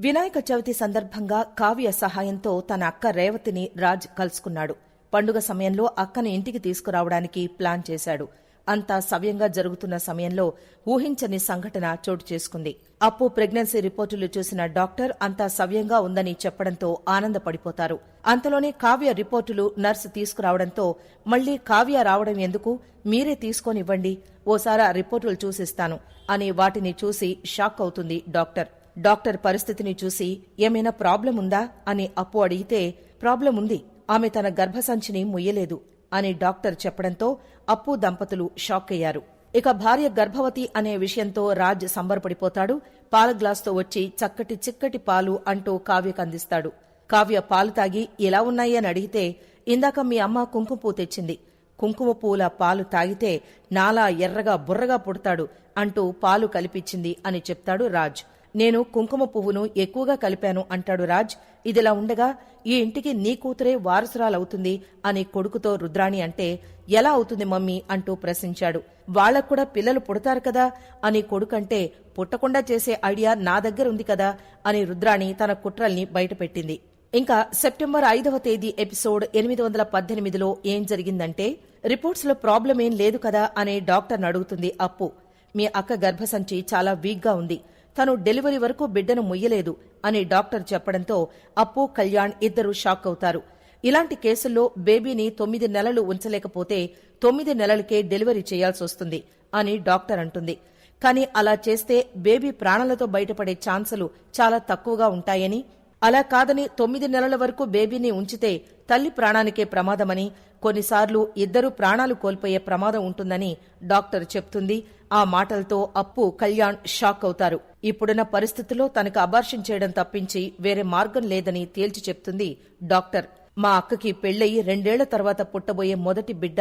వినాయక చవితి సందర్భంగా కావ్య సహాయంతో తన అక్క రేవతిని రాజ్ కలుసుకున్నాడు. పండుగ సమయంలో అక్కను ఇంటికి తీసుకురావడానికి ప్లాన్ చేశాడు. అంతా సవ్యంగా జరుగుతున్న సమయంలో ఊహించని సంఘటన చోటు చేసుకుంది. అప్పు ప్రెగ్నెన్సీ రిపోర్టులు చూసిన డాక్టర్ అంతా సవ్యంగా ఉందని చెప్పడంతో ఆనందపడిపోతారు. అంతలోనే కావ్య రిపోర్టులు నర్సు తీసుకురావడంతో మళ్ళీ కావ్య రావడం ఎందుకు? మీరే తీసుకొనివ్వండి. ఓసారా రిపోర్టులు చూసిస్తాను. అని వాటిని చూసి షాక్ అవుతుంది డాక్టర్. డాక్టర్ పరిస్థితిని చూసి ఏమైనా ప్రాబ్లం ఉందా? అని అప్పు అడిగితే ప్రాబ్లం ఉంది. ఆమె తన గర్భసంచిని ముయ్యలేదు అని డాక్టర్ చెప్పడంతో అప్పు దంపతులు షాక్ అయ్యారు ఇక భార్య గర్భవతి అనే విషయంతో రాజ్ సంబరపడిపోతాడు. పాల గ్లాస్తో వచ్చి చక్కటి చిక్కటి పాలు అంటూ కావ్యకు అందిస్తాడు. కావ్య పాలు తాగి ఎలా ఉన్నాయి? అని అడిగితే ఇందాక మీ అమ్మ కుంకుమ తెచ్చింది. కుంకుమ పూల పాలు తాగితే నాలా ఎర్రగా బుర్రగా పుడతాడు అంటూ పాలు కలిపిచ్చింది అని చెప్తాడు రాజ్. నేను కుంకుమ పువ్వును ఎక్కువగా కలిపాను అంటాడు రాజ్. ఇదిలా ఉండగా ఈ ఇంటికి నీ కూతురే వారసురాలవుతుంది అని కొడుకుతో రుద్రాణి అంటే ఎలా అవుతుంది మమ్మీ అంటూ ప్రశ్నించాడు. వాళ్ళకు కూడా పిల్లలు పుడతారు కదా అని కొడుకంటే పుట్టకుండా చేసే ఐడియా నా దగ్గర ఉంది కదా అని రుద్రాణి తన కుట్రల్ని బయటపెట్టింది. ఇంకా సెప్టెంబర్ ఐదవ తేదీ ఎపిసోడ్ ఎనిమిది వందల పద్దెనిమిదిలో ఏం జరిగిందంటే రిపోర్ట్స్లో ప్రాబ్లం ఏం లేదు కదా అనే డాక్టర్ని అడుగుతుంది అప్పు. మీ అక్క గర్భసంచి చాలా వీక్గా ఉంది. తను డెలివరీ వరకు బిడ్డను ముయ్యలేదు అని డాక్టర్ చెప్పడంతో అప్పు కళ్యాణ్ ఇద్దరు షాక్ అవుతారు. ఇలాంటి కేసుల్లో బేబీని తొమ్మిది నెలలు ఉంచలేకపోతే తొమ్మిది నెలలకే డెలివరీ చేయాల్సి వస్తుంది అని డాక్టర్ అంటుంది. కానీ అలా చేస్తే బేబీ ప్రాణాలతో బయటపడే ఛాన్సులు చాలా తక్కువగా ఉంటాయని అలా కాదని తొమ్మిది నెలల వరకు బేబీని ఉంచితే తల్లి ప్రాణానికే ప్రమాదమని కొన్నిసార్లు ఇద్దరు ప్రాణాలు కోల్పోయే ప్రమాదం ఉంటుందని డాక్టర్ చెప్తుంది. ఆ మాటలతో అప్పు కళ్యాణ్ షాక్ అవుతారు ఇప్పుడున్న పరిస్థితుల్లో తనకు అబార్షన్ చేయడం తప్పించి వేరే మార్గం లేదని తేల్చి చెప్తుంది డాక్టర్. మా అక్కకి పెళ్ళయి రెండేళ్ళ తర్వాత పుట్టబోయే మొదటి బిడ్డ.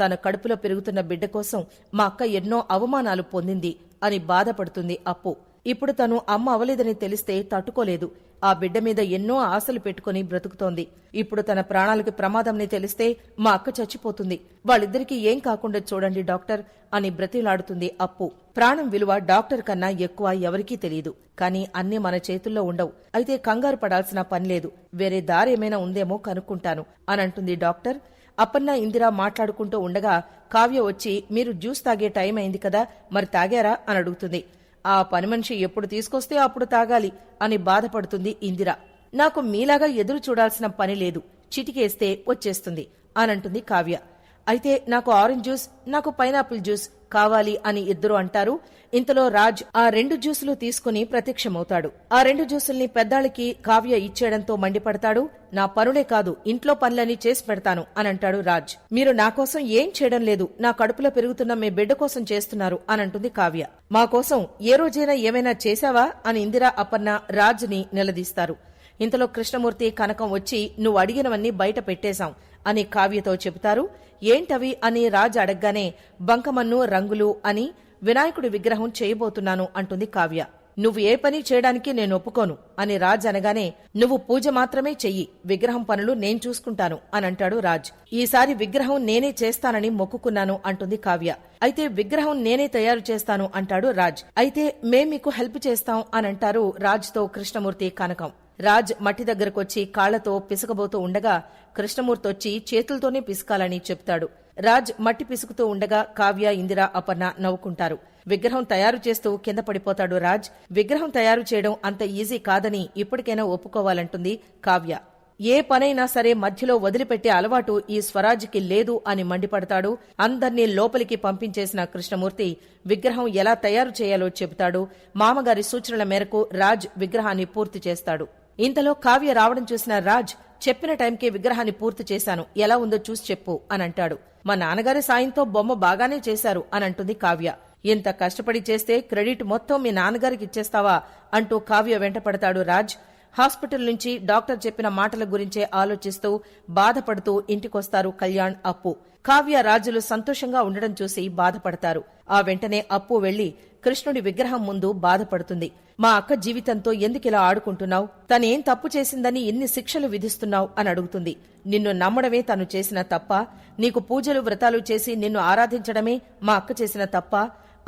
తన కడుపులో పెరుగుతున్న బిడ్డ కోసం మా అక్క ఎన్నో అవమానాలు పొందింది అని బాధపడుతుంది అప్పు. ఇప్పుడు తను అమ్మ అవలేదని తెలిస్తే తట్టుకోలేదు. ఆ బిడ్డ మీద ఎన్నో ఆశలు పెట్టుకుని బ్రతుకుతోంది. ఇప్పుడు తన ప్రాణాలకి ప్రమాదంని తెలిస్తే మా అక్క చచ్చిపోతుంది. వాళ్ళిద్దరికీ ఏం కాకుండా చూడండి డాక్టర్ అని బ్రతిలాడుతుంది అప్పు. ప్రాణం విలువ డాక్టర్ కన్నా ఎక్కువ ఎవరికీ తెలియదు కానీ అన్నీ మన చేతుల్లో ఉండవు. అయితే కంగారు పడాల్సిన పనిలేదు వేరే దారేమైనా ఉందేమో కనుక్కుంటాను అని అంటుంది డాక్టర్. అప్పన్న ఇందిరా మాట్లాడుకుంటూ ఉండగా కావ్య వచ్చి మీరు జ్యూస్ తాగే టైం అయింది కదా మరి తాగారా? అని అడుగుతుంది. ఆ పని మనిషి ఎప్పుడు తీసుకొస్తే అప్పుడు తాగాలి అని బాధపడుతుంది ఇందిర. నాకు మీలాగా ఎదురు చూడాల్సిన పని లేదు. చిటికేస్తే వచ్చేస్తుంది. అనంటుంది కావ్య. అయితే నాకు ఆరెంజ్ జ్యూస్ నాకు పైనాపిల్ జ్యూస్ కావాలి అని ఇద్దరు అంటారు. ఇంతలో రాజ్ ఆ రెండు జ్యూసులు తీసుకుని ప్రత్యక్షమవుతాడు. ఆ రెండు జ్యూసుల్ని పెద్దాళ్ళకి కావ్య ఇచ్చేయడంతో మండిపడతాడు. నా పనులే కాదు ఇంట్లో పనులన్నీ చేసి పెడతాను అని అంటాడు రాజ్. మీరు నా కోసం ఏం చేయడం లేదు నా కడుపులో పెరుగుతున్న మీ బిడ్డ కోసం చేస్తున్నారు అని అంటుంది కావ్య. మా కోసం ఏ రోజైనా ఏమైనా చేశావా అని ఇందిరా అపర్ణ రాజ్ని నిలదీస్తారు. ఇంతలో కృష్ణమూర్తి కనకం వచ్చి నువ్వు అడిగినవన్నీ బయట పెట్టేశాం అని కావ్యతో చెబుతారు. ఏంటవి? అని రాజ్ అడగ్గానే బంకమన్ను రంగులు అని వినాయకుడి విగ్రహం చేయబోతున్నాను అంటుంది కావ్య. నువ్వు ఏ పని చేయడానికి నేను ఒప్పుకోను అని రాజ్ అనగానే నువ్వు పూజ మాత్రమే చెయ్యి విగ్రహం పనులు నేను చూసుకుంటాను అని అంటాడు రాజ్. ఈసారి విగ్రహం నేనే చేస్తానని మొక్కుకున్నాను అంటుంది కావ్య. అయితే విగ్రహం నేనే తయారు చేస్తాను అంటాడు రాజ్. అయితే మేం మీకు హెల్ప్ చేస్తాం అని అంటారు రాజ్తో కృష్ణమూర్తి కనకం. రాజ్ మట్టి దగ్గరకొచ్చి కాళ్ళతో పిసకబోతూ ఉండగా కృష్ణమూర్తి వచ్చి చేతులతోనే పిసకాలని చెప్తాడు. రాజ్ మట్టి పిసుకుతూ ఉండగా కావ్య ఇందిర అపర్ణ నవ్వుకుంటారు. విగ్రహం తయారు చేస్తూ కింద పడిపోతాడు రాజ్. విగ్రహం తయారు చేయడం అంత ఈజీ కాదని ఇప్పటికైనా ఒప్పుకోవాలంటుంది కావ్య. ఏ పనైనా సరే మధ్యలో వదిలిపెట్టే అలవాటు ఈ స్వరాజ్కి లేదు అని మండిపడతాడు. అందర్నీ లోపలికి పంపించేసిన కృష్ణమూర్తి విగ్రహం ఎలా తయారు చేయాలో చెబుతాడు. మామగారి సూచనల మేరకు రాజ్ విగ్రహాన్ని పూర్తి చేస్తాడు. ఇంతలో కావ్య రావడం చూసిన రాజ్ చెప్పిన టైంకే విగ్రహాన్ని పూర్తి చేశాను. ఎలా ఉందో చూసి చెప్పు అని అంటాడు మా నాన్నగారి సాయంతో బొమ్మ బాగానే చేశారు అని అంటుంది కావ్య. ఇంత కష్టపడి చేస్తే క్రెడిట్ మొత్తం మీ నాన్నగారికి ఇచ్చేస్తావా? అంటూ కావ్య వెంటపడతాడు రాజ్. హాస్పిటల్ నుంచి డాక్టర్ చెప్పిన మాటల గురించే ఆలోచిస్తూ బాధపడుతూ ఇంటికొస్తారు కళ్యాణ్ అప్పు. కావ్య రాజులు సంతోషంగా ఉండడం చూసి బాధపడతారు. ఆ వెంటనే అప్పు వెళ్ళి కృష్ణుడి విగ్రహం ముందు బాధపడుతుంది. మా అక్క జీవితంతో ఎందుకిలా ఆడుకుంటున్నావు? తనేం తప్పు చేసిందని ఇన్ని శిక్షలు విధిస్తున్నావు అని అడుగుతుంది. నిన్ను నమ్మడమే తను చేసిన తప్ప నీకు పూజలు వ్రతాలు చేసి నిన్ను ఆరాధించడమే మా అక్క చేసిన తప్ప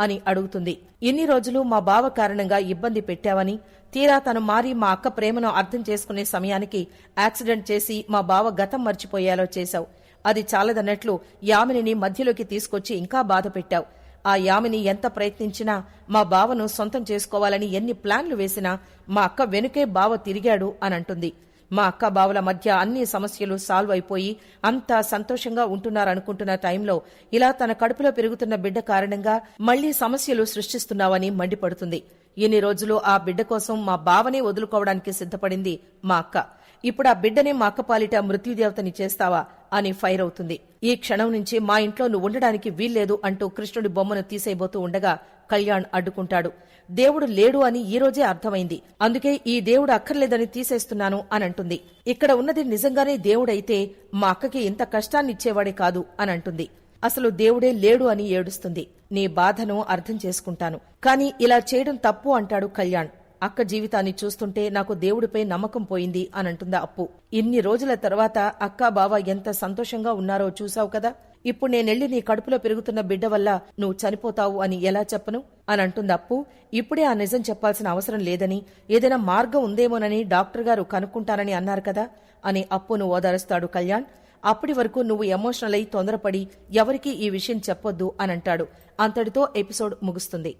అని అడుగుతుంది. ఇన్ని రోజులు మా బావ కారణంగా ఇబ్బంది పెట్టావని తీరా తను మారి మా అక్క ప్రేమను అర్థం చేసుకునే సమయానికి యాక్సిడెంట్ చేసి మా బావ గతం మర్చిపోయేలా చేశావు. అది చాలదన్నట్లు యామినిని మధ్యలోకి తీసుకొచ్చి ఇంకా బాధ పెట్టావు ఆ యామిని ఎంత ప్రయత్నించినా మా బావను సొంతం చేసుకోవాలని ఎన్ని ప్లాన్లు వేసినా మా అక్క వెనుకే బావ తిరిగాడు అని అంటుంది మా అక్క బావల మధ్య అన్ని సమస్యలు సాల్వ్ అయిపోయి అంతా సంతోషంగా ఉంటున్నారనుకుంటున్న టైంలో ఇలా తన కడుపులో పెరుగుతున్న బిడ్డ కారణంగా మళ్ళీ సమస్యలు సృష్టిస్తున్నావని మండిపడుతుంది. ఇన్ని రోజులు ఆ బిడ్డ కోసం మా బావనే వదులుకోవడానికి సిద్ధపడింది మా అక్క. ఇప్పుడు ఆ బిడ్డనే మా అక్క పాలిట మృత్యుదేవతని చేస్తావా? అని ఫైర్ అవుతుంది. ఈ క్షణం నుంచి మా ఇంట్లో నువ్వు ఉండడానికి వీల్లేదు అంటూ కృష్ణుడి బొమ్మను తీసేయబోతూ ఉండగా కళ్యాణ్ అడ్డుకుంటాడు. దేవుడు లేడు అని ఈ రోజే అర్థమైంది. అందుకే ఈ దేవుడు అక్కర్లేదని తీసేస్తున్నాను అని అంటుంది ఇక్కడ ఉన్నది నిజంగానే దేవుడైతే మా అక్కకి ఇంత కష్టాన్ని ఇచ్చేవాడే కాదు అని అంటుంది అసలు దేవుడే లేడు అని ఏడుస్తుంది. నీ బాధను అర్థం చేసుకుంటాను. కాని ఇలా చేయడం తప్పు అంటాడు కళ్యాణ్. అక్క జీవితాన్ని చూస్తుంటే నాకు దేవుడిపై నమ్మకం పోయింది అనంటుందా అప్పు. ఇన్ని రోజుల తర్వాత అక్క బావ ఎంత సంతోషంగా ఉన్నారో చూసావు కదా? ఇప్పుడు నేనెళ్ళి నీ కడుపులో పెరుగుతున్న బిడ్డ వల్ల నువ్వు చనిపోతావు అని ఎలా చెప్పను? అని అంటుంది అప్పు. ఇప్పుడే ఆ నిజం చెప్పాల్సిన అవసరం లేదని ఏదైనా మార్గం ఉందేమోనని డాక్టర్ గారు కనుక్కుంటానని అన్నారు కదా? అని అప్పును ఓదారుస్తాడు కళ్యాణ్. అప్పటి వరకు నువ్వు ఎమోషనల్ అయి తొందరపడి ఎవరికీ ఈ విషయం చెప్పొద్దు అనంటాడు. అంతటితో ఎపిసోడ్ ముగుస్తుంది.